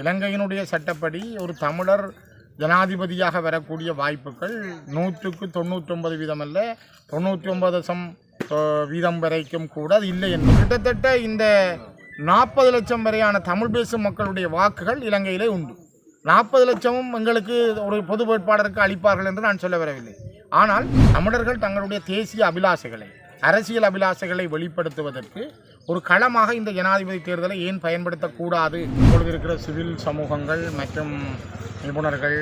இலங்கையினுடைய சட்டப்படி ஒரு தமிழர் ஜனாதிபதியாக வரக்கூடிய வாய்ப்புகள் நூற்றுக்கு தொண்ணூற்றொன்பது வீதம் அல்ல தொண்ணூற்றி ஒன்பது தசம் வீதம் வரைக்கும் கூட அது இல்லை என்று கிட்டத்தட்ட இந்த நாற்பது லட்சம் வரையான தமிழ் பேசும் மக்களுடைய வாக்குகள் இலங்கையிலே உண்டு. நாற்பது லட்சமும் எங்களுக்கு ஒரு பொது வேட்பாளருக்கு அளிப்பார்கள் என்று நான் சொல்ல வரவில்லை. ஆனால் தமிழர்கள் தங்களுடைய தேசிய அபிலாஷைகளை அரசியல் அபிலாஷைகளை வெளிப்படுத்துவதற்கு ஒரு களமாக இந்த ஜனாதிபதி தேர்தலை ஏன் பயன்படுத்தக்கூடாது? இப்பொழுது இருக்கிற சிவில் சமூகங்கள் மற்றும் நிபுணர்கள்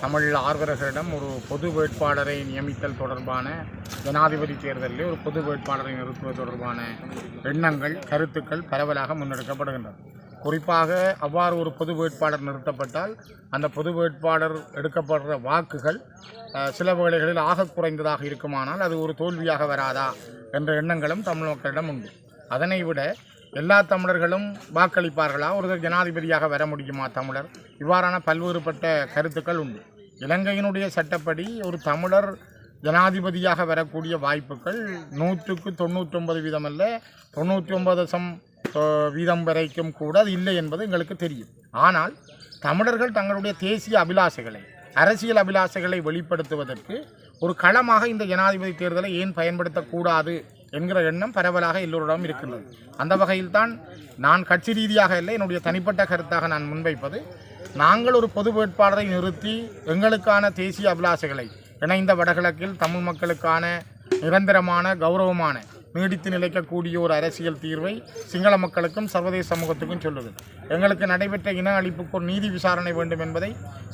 தமிழ் ஆர்வலர்களிடம் ஒரு பொது வேட்பாளரை நியமித்தல் தொடர்பான ஜனாதிபதி தேர்தலில் ஒரு பொது வேட்பாளரை நிறுத்துவது தொடர்பான எண்ணங்கள் கருத்துக்கள் பரவலாக முன்னெடுக்கப்படுகின்றன. குறிப்பாக அவ்வாறு ஒரு பொது வேட்பாளர் நிறுத்தப்பட்டால் அந்த பொது வேட்பாளர் எடுக்கப்படுற வாக்குகள் சில வேளைகளில் ஆக குறைந்ததாக இருக்குமானால் அது ஒரு தோல்வியாக வராதா என்ற எண்ணங்களும் தமிழ் மக்களிடம் உண்டு. அதனை விட எல்லா தமிழர்களும் வாக்களிப்பார்களா? ஒருவர் ஜனாதிபதியாக வர முடியுமா தமிழர்? இவ்வாறான பல்வேறுபட்ட கருத்துக்கள் உண்டு. இலங்கையினுடைய சட்டப்படி ஒரு தமிழர் ஜனாதிபதியாக வரக்கூடிய வாய்ப்புகள் நூற்றுக்கு தொண்ணூற்றொன்பது வீதம் அல்ல தொண்ணூற்றி ஒன்பது தசம் வீதம் வரைக்கும் கூட அது இல்லை என்பது எங்களுக்கு தெரியும். ஆனால் தமிழர்கள் தங்களுடைய தேசிய அபிலாஷைகளை அரசியல் அபிலாஷைகளை வெளிப்படுத்துவதற்கு ஒரு களமாக இந்த ஜனாதிபதி தேர்தலை ஏன் பயன்படுத்தக்கூடாது என்கிற எண்ணம் பரவலாக எல்லோரிடம் இருக்கின்றது. அந்த வகையில்தான் நான் கட்சி ரீதியாக இல்லை என்னுடைய தனிப்பட்ட கருத்தாக நான் முன்வைப்பது. நாங்கள் ஒரு பொது வேட்பாளரை நிறுத்தி எங்களுக்கான தேசிய அபிலாஷைகளை இணைந்த வடகிழக்கில் தமிழ் மக்களுக்கான நிரந்தரமான கௌரவமான நீடித்து நிலைக்கக்கூடிய ஒரு அரசியல் தீர்வை சிங்கள மக்களுக்கும் சர்வதேச சமூகத்துக்கும் சொல்லுது. எங்களுக்கு நடைபெற்ற இன அழிப்புக்கு ஒரு நீதி விசாரணை வேண்டும் என்பதை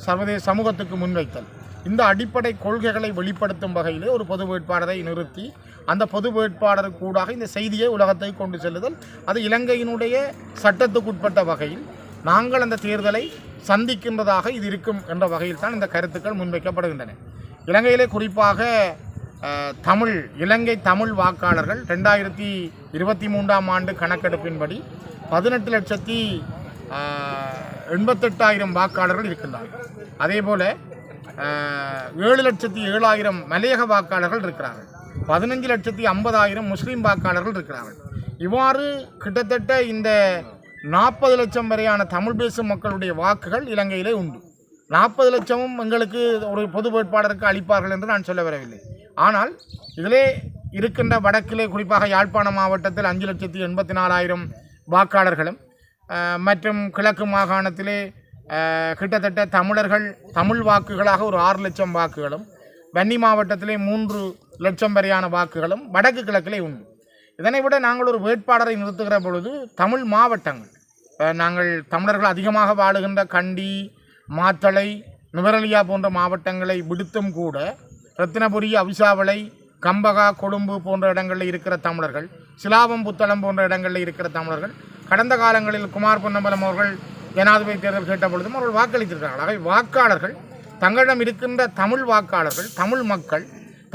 சர்வதேச சமூகத்துக்கு முன்வைத்தல். இந்த அடிப்படை கொள்கைகளை வெளிப்படுத்தும் வகையிலே ஒரு பொது வேட்பாளரை நிறுத்தி அந்த பொது வேட்பாளர் கூடாக இந்த செய்தியை உலகத்தை கொண்டு செல்லுதல். அது இலங்கையினுடைய சட்டத்துக்குட்பட்ட வகையில் நாங்கள் அந்த தேர்தலை சந்திக்கின்றதாக இது இருக்கும் என்ற வகையில் தான் இந்த கருத்துக்கள் முன்வைக்கப்படுகின்றன. இலங்கையிலே குறிப்பாக தமிழ் இலங்கை தமிழ் வாக்காளர்கள் ரெண்டாயிரத்தி இருபத்தி மூன்றாம் ஆண்டு கணக்கெடுப்பின்படி பதினெட்டு லட்சத்தி எண்பத்தெட்டாயிரம் வாக்காளர்கள் இருக்கின்றார்கள். அதே போல் ஏழு லட்சத்தி ஏழாயிரம் மலையக வாக்காளர்கள் இருக்கிறார்கள். பதினஞ்சு லட்சத்தி ஐம்பதாயிரம் முஸ்லீம் வாக்காளர்கள் இருக்கிறார்கள். இவ்வாறு கிட்டத்தட்ட இந்த நாற்பது லட்சம் வரையான தமிழ் பேசும் மக்களுடைய வாக்குகள் இலங்கையிலே உண்டு. நாற்பது லட்சமும் எங்களுக்கு ஒரு பொது வேட்பாளருக்கு அளிப்பார்கள் என்று நான் சொல்ல வரவில்லை. ஆனால் இதிலே இருக்கின்ற வடக்கிலே குறிப்பாக யாழ்ப்பாண மாவட்டத்தில் அஞ்சு லட்சத்தி எண்பத்தி நாலாயிரம் வாக்காளர்களும் மற்றும் கிழக்கு மாகாணத்திலே கிட்டத்தட்ட தமிழர்கள் தமிழ் வாக்குகளாக ஒரு ஆறு லட்சம் வாக்குகளும் வன்னி மாவட்டத்திலே மூன்று லட்சம் வரையான வாக்குகளும் வடக்கு கிழக்கிலே உண்டு இதனை விட நாங்கள் ஒரு வேட்பாளரை நிறுத்துகிற பொழுது தமிழ் மாவட்டங்கள் நாங்கள் தமிழர்கள் அதிகமாக வாழுகின்ற கண்டி மாத்தளை நுவரலியா போன்ற மாவட்டங்களை விடுத்தும் கூட ரத்தினபுரி அவிசாவளை கம்பகா கொழும்பு போன்ற இடங்களில் இருக்கிற தமிழர்கள் சிலாபம் புத்தளம் போன்ற இடங்களில் இருக்கிற தமிழர்கள் கடந்த காலங்களில் குமார் பொன்னம்பலம் அவர்கள் ஜனாதிபதி தேர்தல் கேட்ட பொழுதும் அவர்கள் வாக்களித்திருக்கிறார்கள். ஆகவே வாக்காளர்கள் தங்களிடம் இருக்கின்ற தமிழ் வாக்காளர்கள் தமிழ் மக்கள்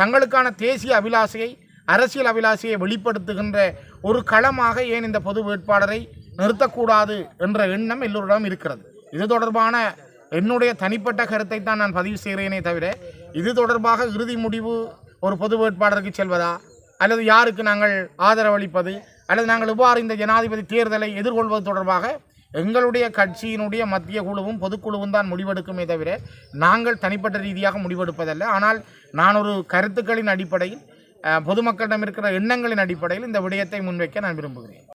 தங்களுக்கான தேசிய அபிலாஷையை அரசியல் அபிலாஷையை வெளிப்படுத்துகின்ற ஒரு களமாக ஏன் இந்த பொது வேட்பாளரை நிறுத்தக்கூடாது என்ற எண்ணம் எல்லோரிடம் இருக்கிறது. இது தொடர்பான என்னுடைய தனிப்பட்ட கருத்தை தான் நான் பதிவு செய்கிறேனே தவிர இது தொடர்பாக இறுதி முடிவு ஒரு பொது வேட்பாளருக்கு செல்வதா? அல்லது யாருக்கு நாங்கள் ஆதரவளிப்பது? அல்லது நாங்கள் இவ்வாறு இந்த ஜனாதிபதி தேர்தலை எதிர்கொள்வது தொடர்பாக எங்களுடைய கட்சியினுடைய மத்திய குழுவும் பொதுக்குழுவும் தான் முடிவெடுக்குமே தவிர நாங்கள் தனிப்பட்ட ரீதியாக முடிவெடுப்பதல்ல. ஆனால் நான் ஒரு கருத்துக்களின் அடிப்படையில் பொதுமக்களிடம் இருக்கிற எண்ணங்களின் அடிப்படையில் இந்த விடயத்தை முன்வைக்க நான் விரும்புகிறேன்.